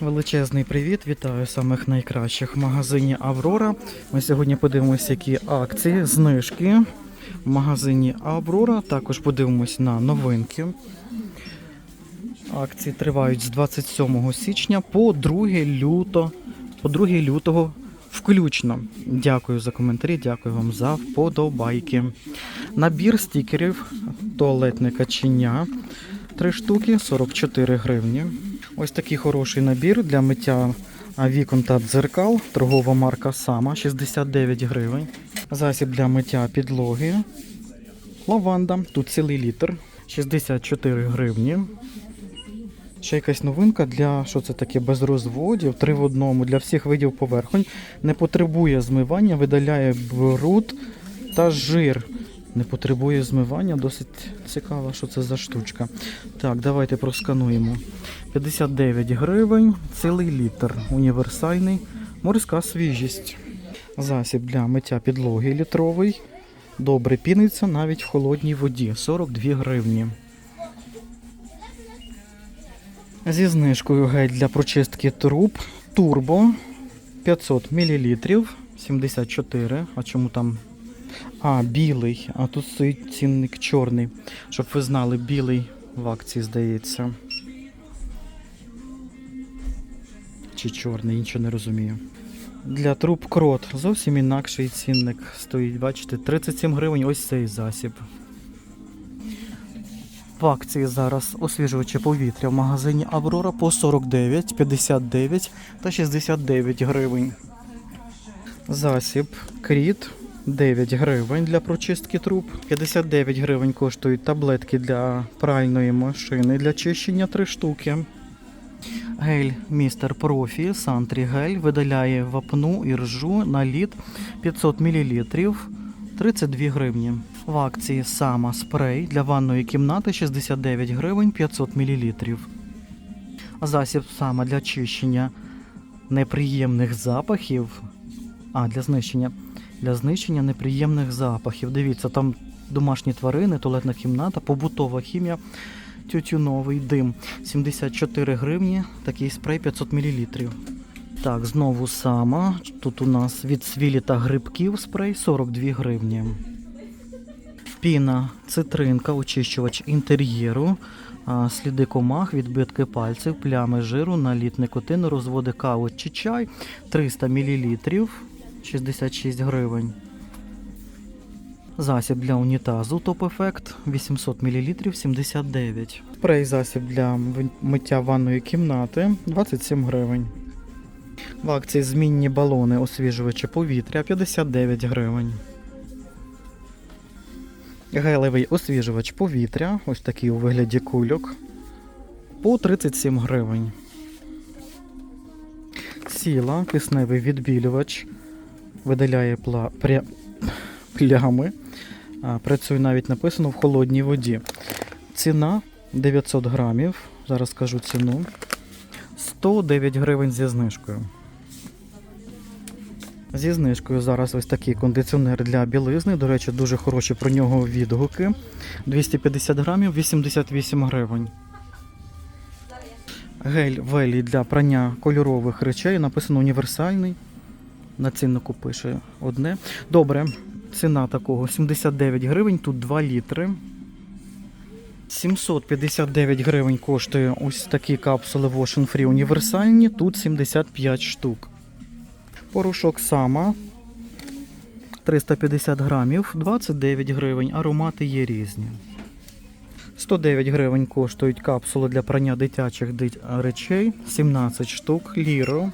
Величезний привіт, вітаю самих найкращих в магазині Аврора. Ми сьогодні подивимося, які акції, знижки в магазині Аврора. Також подивимось на новинки. Акції тривають з 27 січня по 2 люто, по 2 лютого включно. Дякую за коментарі, дякую вам за вподобайки. Набір стікерів туалетне каченя. Три штуки 44 гривні. Ось такий хороший набір для миття вікон та дзеркал. Торгова марка Сама 69 гривень. Засіб для миття підлоги. Лаванда. Тут цілий літр. 64 гривні. Ще якась новинка для що це таке без розводів, три в одному для всіх видів поверхонь. Не потребує змивання, видаляє бруд та жир. Не потребує змивання, досить цікаво, що це за штучка. Так, давайте проскануємо. 59 гривень, цілий літр. Універсальний, морська свіжість. Засіб для миття підлоги літровий. Добре піниться навіть в холодній воді. 42 гривні. Зі знижкою гель для прочистки труб. Турбо 500 мл. 74. А чому там? А, білий. А тут стоїть цінник чорний. Щоб ви знали, білий в акції здається. Чи чорний, нічого не розумію. Для труб крот зовсім інакший цінник стоїть. Бачите, 37 гривень ось цей засіб. В акції зараз освіжувачі повітря в магазині Аврора по 49, 59 та 69 гривень. Засіб Кріт 9 гривень для прочистки труб. 59 гривень коштують таблетки для пральної машини для чищення 3 штуки. Гель Містер Профі Сантрі гель видаляє вапну і ржу на лід 500 мл 32 гривні. В акції сама спрей для ванної кімнати 69 гривень 500 мл. Засіб сама для чищення неприємних запахів. А, для знищення. Для знищення неприємних запахів. Дивіться, там домашні тварини, туалетна кімната, побутова хімія, тютюновий дим. 74 гривні, такий спрей 500 мл. Так, знову сама. Тут у нас від свілі та грибків спрей 42 гривні. Піна, цитринка, очищувач інтер'єру, сліди комах, відбитки пальців, плями жиру, наліт никотину, розводи кави чи чай 300 мл 66 гривень. Засіб для унітазу топ-ефект 800 мл 79. Спрей засіб для миття ванної кімнати 27 гривень. В акції змінні балони освіжувачі повітря 59 гривень. Гелевий освіжувач повітря, ось такий у вигляді кульок, по 37 гривень. Сіла, кисневий відбілювач, видаляє пла... пря... плями. Працює навіть написано в холодній воді. Ціна 900 грамів. Зараз скажу ціну. 109 гривень зі знижкою. Зі знижкою зараз ось такий кондиціонер для білизни. До речі, дуже хороші про нього відгуки. 250 грамів, 88 гривень. Гель велі для прання кольорових речей. Написано універсальний. На ціннику пише одне. Добре, ціна такого 79 гривень, тут 2 літри. 759 гривень коштує ось такі капсули Wash Free універсальні, тут 75 штук. Порошок сама 350 грамів, 29 гривень. Аромати є різні. 109 гривень коштують капсули для прання дитячих речей, 17 штук, ліро.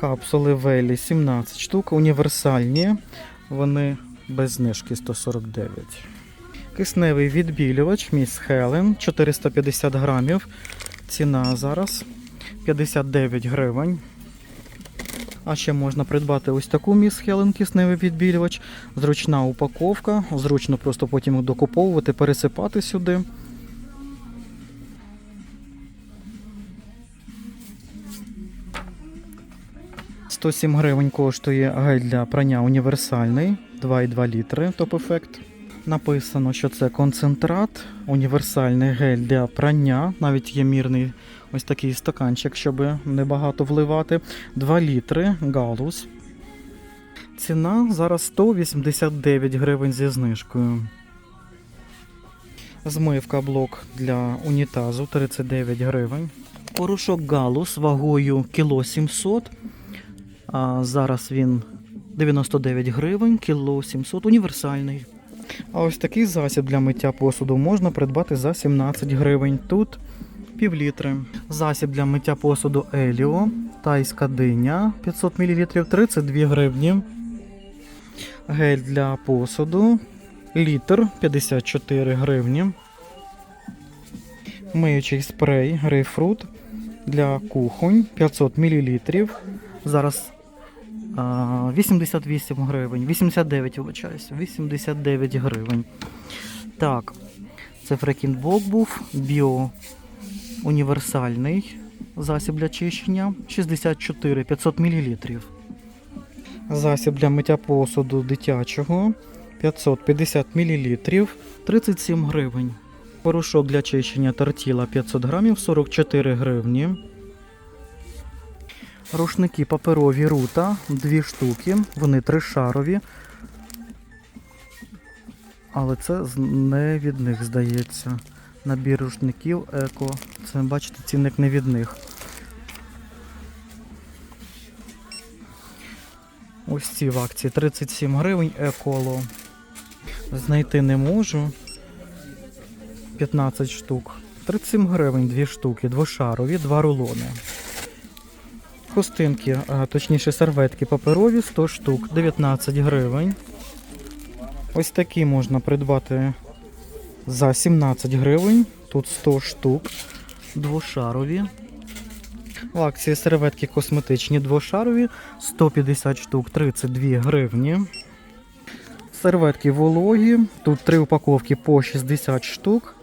Капсули Велі 17 штук, універсальні. Вони без знижки 149. Кисневий відбілювач Міс Хелен 450 грамів. Ціна зараз 59 гривень. А ще можна придбати ось таку міс Хелен кисневий відбілювач. Зручна упаковка. Зручно просто потім докуповувати, пересипати сюди. «107 гривень коштує гель для прання універсальний 2,2 літри топ-ефект. Написано, що це концентрат, універсальний гель для прання. Навіть є мірний ось такий стаканчик, щоб небагато вливати. 2 літри галус. Ціна зараз 189 гривень зі знижкою. Змивка блок для унітазу 39 гривень. Порошок галус вагою кіло 700. А зараз він 99 гривень, кіло 700, універсальний. А ось такий засіб для миття посуду можна придбати за 17 гривень. Тут півлітри. Засіб для миття посуду Еліо, тайська диня 500 мл 32 гривні. Гель для посуду, літр 54 гривні. Миючий спрей грейпфрут для кухонь 500 мл. Зараз 88 гривень. 89, вибачаюсь, 89 гривень. Так, це Фрекінбок був, біо універсальний засіб для чищення 64 500 мл. Засіб для миття посуду дитячого 550 мл 37 гривень. Порошок для чищення тортіла 500 грамів 44 гривні. Рушники паперові рута, дві штуки, вони тришарові. Але це не від них здається. Набір рушників еко. Це бачите, цінник не від них. Ось ці в акції 37 гривень еколо. Знайти не можу. 15 штук. 37 гривень, дві штуки, двошарові, два рулони. Хустинки, а, точніше серветки паперові 100 штук, 19 гривень. Ось такі можна придбати за 17 гривень. Тут 100 штук, двошарові. В акції серветки косметичні двошарові 150 штук, 32 гривні. Серветки вологі. Тут три упаковки по 60 штук.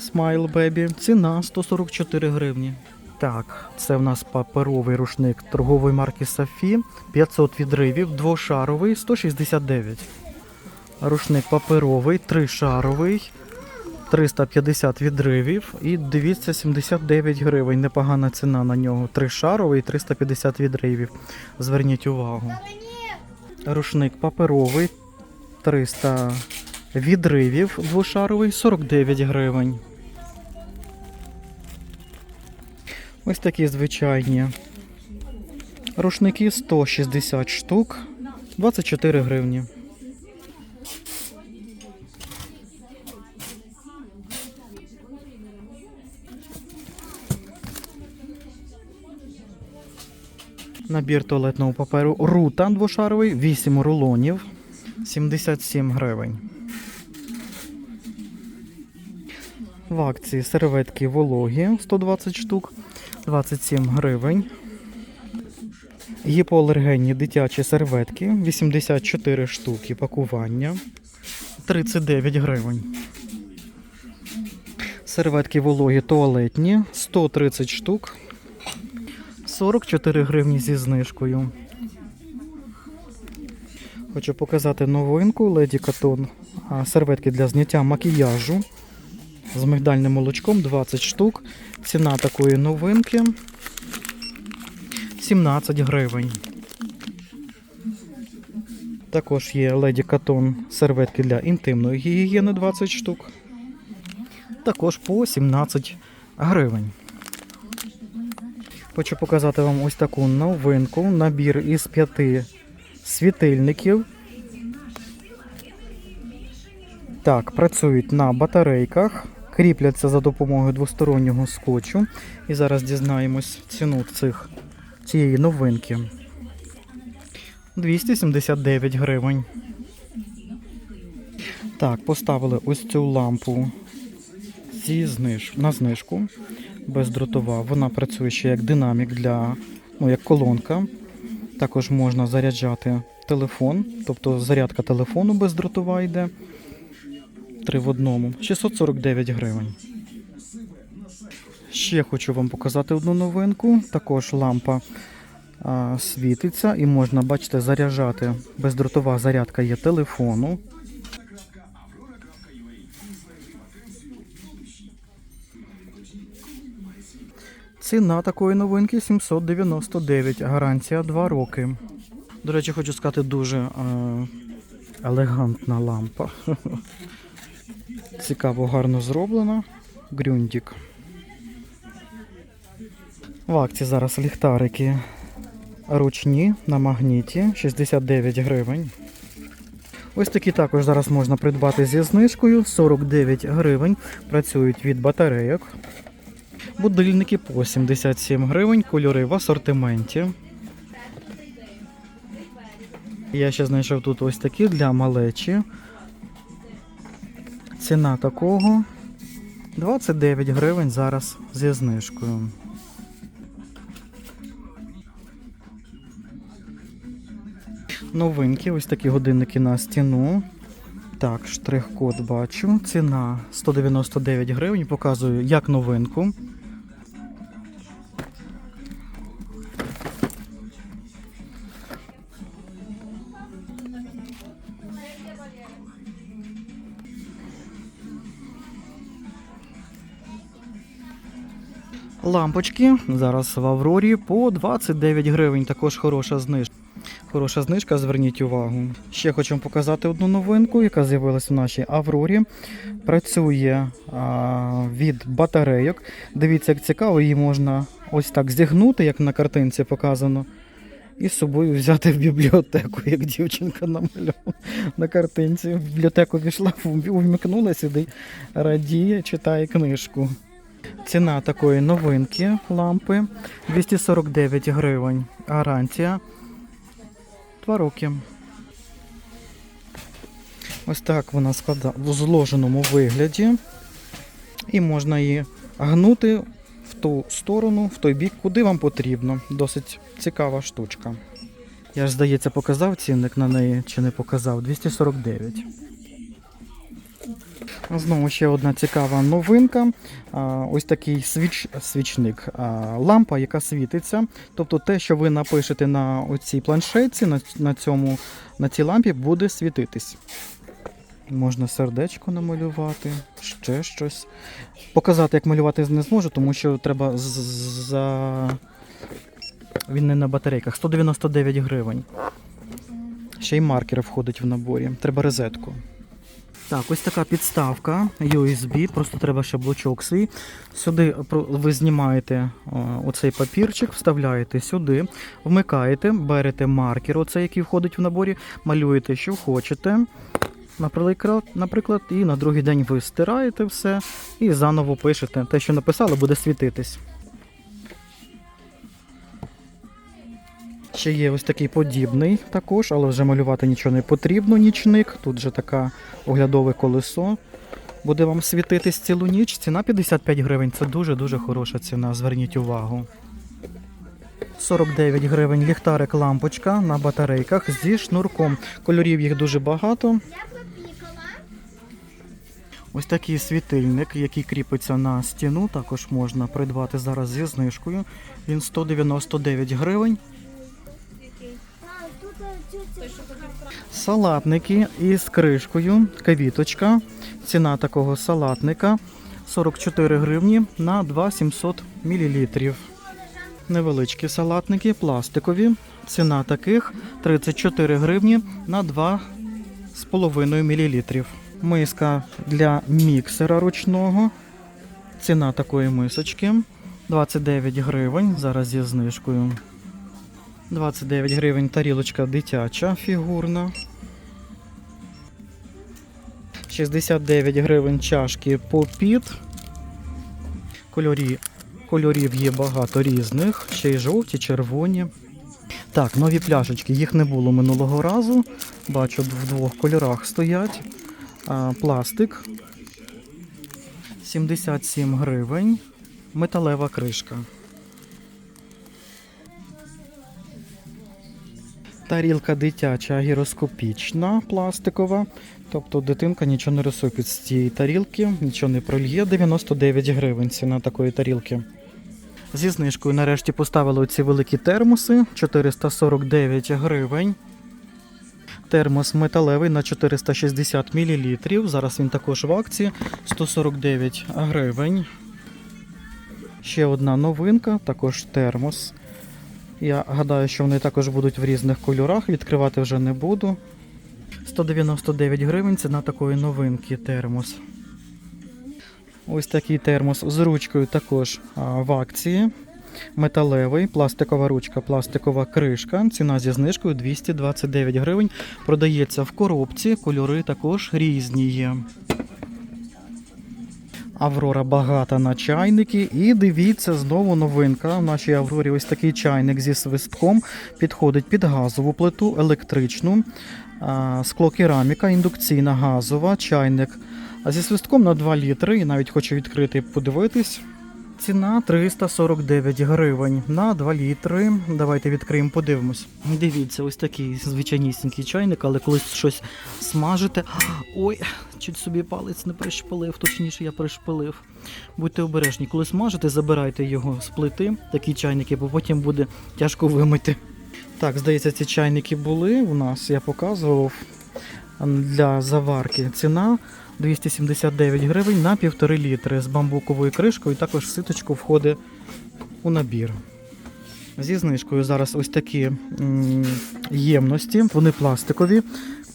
Smile Baby. Ціна 144 гривні. Так, це в нас паперовий рушник торгової марки Сафі. 500 відривів, двошаровий, 169. Рушник паперовий, тришаровий, 350 відривів і дивіться 79 гривень. Непогана ціна на нього. Тришаровий, 350 відривів. Зверніть увагу. Рушник паперовий, 300 відривів, двошаровий, 49 гривень. Ось такі звичайні. Рушники 160 штук, 24 гривні. Набір туалетного паперу Рута двошаровий, 8 рулонів, 77 гривень. В акції серветки вологі 120 штук, 27 гривень. Гіпоалергенні дитячі серветки 84 штуки пакування 39 гривень. Серветки вологі туалетні 130 штук 44 гривні зі знижкою. Хочу показати новинку Леді Катон. Серветки для зняття макіяжу з мигдальним молочком 20 штук. Ціна такої новинки 17 гривень. Також є Леді Катон серветки для інтимної гігієни 20 штук. Також по 17 гривень. Хочу показати вам ось таку новинку. Набір із п'яти світильників. Так, працюють на батарейках, кріпляться за допомогою двостороннього скотчу. І зараз дізнаємось ціну цих, цієї новинки. 279 гривень. Так, поставили ось цю лампу зі зниж... на знижку бездротова. Вона працює ще як динамік для, ну, як колонка. Також можна заряджати телефон, тобто зарядка телефону бездротова йде три в одному 649 гривень. Ще хочу вам показати одну новинку. Також лампа а, світиться і можна, бачите, заряджати. Бездротова зарядка є телефону. Ціна такої новинки 799. Гарантія 2 роки. До речі, хочу сказати дуже е елегантна лампа. Цікаво, гарно зроблена. Грюндік. В акції зараз ліхтарики ручні на магніті 69 гривень. Ось такі також зараз можна придбати зі знижкою 49 гривень. Працюють від батарейок. Будильники по 77 гривень, кольори в асортименті. Я ще знайшов тут ось такі для малечі. Ціна такого 29 гривень зараз зі знижкою. Новинки, ось такі годинники на стіну. Так, штрих-код бачу. Ціна 199 гривень. Показую як новинку. Лампочки зараз в Аврорі по 29 гривень. Також хороша знижка. Хороша знижка, зверніть увагу. Ще хочу показати одну новинку, яка з'явилася в нашій Аврорі. Працює а, від батарейок. Дивіться, як цікаво, її можна ось так зігнути, як на картинці показано. І з собою взяти в бібліотеку, як дівчинка намальована на картинці. В бібліотеку війшла, увімкнула сюди, радіє, читає книжку. Ціна такої новинки лампи 249 гривень. Гарантія 2 роки. Ось так вона складає в зложеному вигляді. І можна її гнути в ту сторону, в той бік, куди вам потрібно. Досить цікава штучка. Я ж, здається, показав цінник на неї чи не показав 249. Знову ще одна цікава новинка. Ось такий свіч, свічник, лампа, яка світиться. Тобто те, що ви напишете на цій планшетці, на, цьому, на цій лампі, буде світитись. Можна сердечко намалювати, ще щось. Показати, як малювати не зможу, тому що треба за. Він не на батарейках. 199 гривень. Ще й маркер входить в наборі. Треба розетку. Так, ось така підставка USB, просто треба ще блочок свій. Сюди ви знімаєте о, оцей папірчик, вставляєте сюди, вмикаєте, берете маркер, оцей, який входить в наборі, малюєте, що хочете. Наприклад, і на другий день ви стираєте все і заново пишете. Те, що написали, буде світитись. Ще є ось такий подібний також, але вже малювати нічого не потрібно, нічник. Тут же таке оглядове колесо. Буде вам світитись цілу ніч. Ціна 55 гривень. Це дуже-дуже хороша ціна, зверніть увагу. 49 гривень ліхтарик лампочка на батарейках зі шнурком. Кольорів їх дуже багато. Ось такий світильник, який кріпиться на стіну, також можна придбати зараз зі знижкою. Він 199 гривень. Салатники із кришкою, кавіточка. Ціна такого салатника 44 гривні на 2700 мл. Невеличкі салатники, пластикові. Ціна таких 34 гривні на 2,5 мл. Миска для міксера ручного. Ціна такої мисочки 29 гривень. Зараз зі знижкою. 29 гривень тарілочка дитяча фігурна. 69 гривень чашки попіт. Кольорі, кольорів є багато різних, ще й жовті, червоні. Так, нові пляшечки. Їх не було минулого разу. Бачу, в двох кольорах стоять. А, пластик. 77 гривень. Металева кришка. Тарілка дитяча гіроскопічна, пластикова. Тобто дитинка нічого не розсипить з цієї тарілки, нічого не прольє. 99 гривень ціна такої тарілки. Зі знижкою нарешті поставили ці великі термоси 449 гривень. Термос металевий на 460 мл. Зараз він також в акції 149 гривень. Ще одна новинка, також термос. Я гадаю, що вони також будуть в різних кольорах. Відкривати вже не буду. 199 гривень ціна такої новинки термос. Ось такий термос з ручкою також в акції. Металевий, пластикова ручка, пластикова кришка. Ціна зі знижкою 229 гривень. Продається в коробці, кольори також різні є. Аврора багата на чайники. І дивіться, знову новинка. В нашій Аврорі ось такий чайник зі свистком підходить під газову плиту, електричну, скло, склокераміка, індукційна газова, чайник зі свистком на 2 літри. І навіть хочу відкрити подивитись. Ціна 349 гривень на 2 літри. Давайте відкриємо, подивимось. Дивіться, ось такий звичайнісінький чайник, але колись щось смажите. Ой, чуть собі палець не пришпилив, точніше я пришпилив. Будьте обережні, коли смажите, забирайте його з плити, такі чайники, бо потім буде тяжко вимити. Так, здається, ці чайники були у нас, я показував для заварки. Ціна 279 гривень на півтори літри з бамбуковою кришкою. Також ситочку входить у набір. Зі знижкою зараз ось такі ємності, вони пластикові.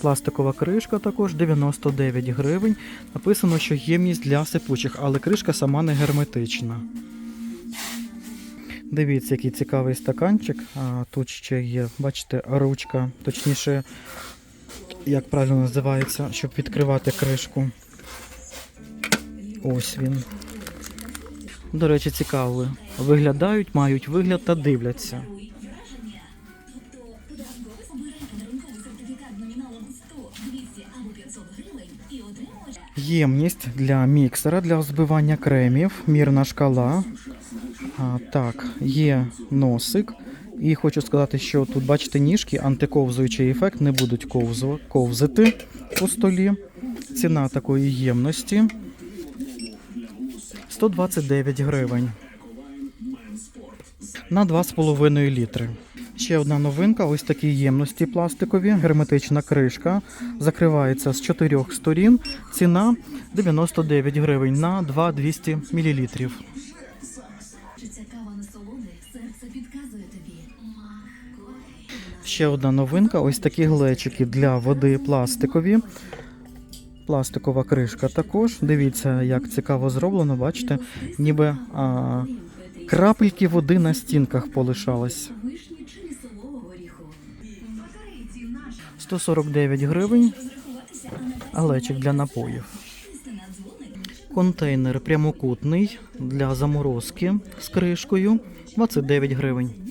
Пластикова кришка також 99 гривень. Написано, що ємність для сипучих, але кришка сама не герметична. Дивіться, який цікавий стаканчик. А, тут ще є, бачите, ручка, точніше, як правильно називається, щоб відкривати кришку. Ось він. До речі, цікаво. Виглядають, мають вигляд та дивляться. Ємність для міксера для збивання кремів, мірна шкала. А, так, є носик. І хочу сказати, що тут, бачите, ніжки, антиковзуючий ефект, не будуть ковзу- ковзати по столі. Ціна такої ємності 129 гривень. На 2,5 літри. Ще одна новинка: ось такі ємності пластикові, герметична кришка. Закривається з чотирьох сторін. Ціна 99 гривень на 2,200 мл. Ще одна новинка: ось такі глечики для води пластикові. Пластикова кришка також. Дивіться, як цікаво зроблено. Бачите, ніби а, крапельки води на стінках полишались. Вишні чи лісового горіху. Батарейці наша 149 гривень. Глечик для напоїв. Контейнер прямокутний для заморозки з кришкою 29 гривень.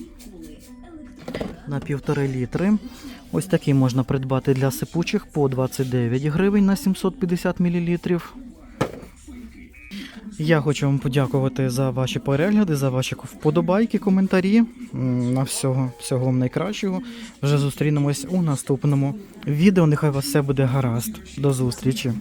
На півтори літри. Ось такий можна придбати для сипучих по 29 гривень на 750 мл. Я хочу вам подякувати за ваші перегляди, за ваші вподобайки, коментарі. На всього, всього вам найкращого. Вже зустрінемось у наступному відео. Нехай у вас все буде гаразд. До зустрічі.